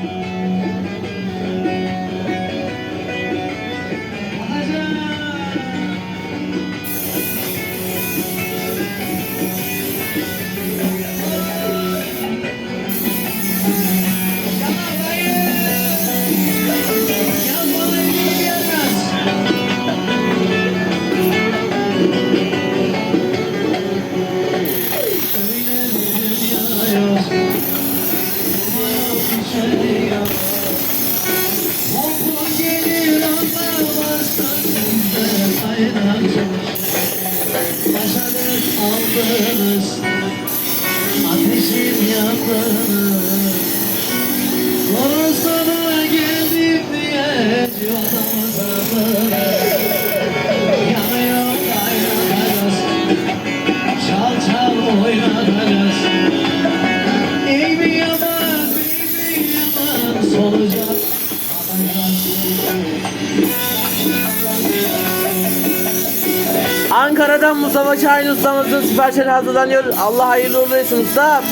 Yeah. Aldınız Ateşim yandınız Sorusuna geldim diye yolumuza Yanıyor kaynanacağız Çal çal oynanacağız Ey mi yaman, mi yaman Ankara'dan Mustafa Şahin ustamızın siparişleri hazırlanıyor. Allah hayırlı uğurlu etsin usta.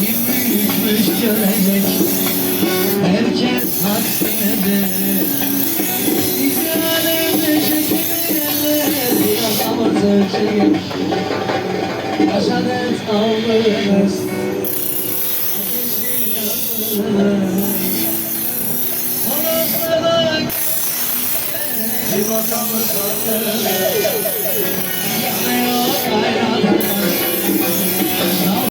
Kim büyükmüş görecek Herkes haksine Bizi Yazamaz ölçeği Aşadet aldınız Bir bakamız attı Yanıyor kaynadı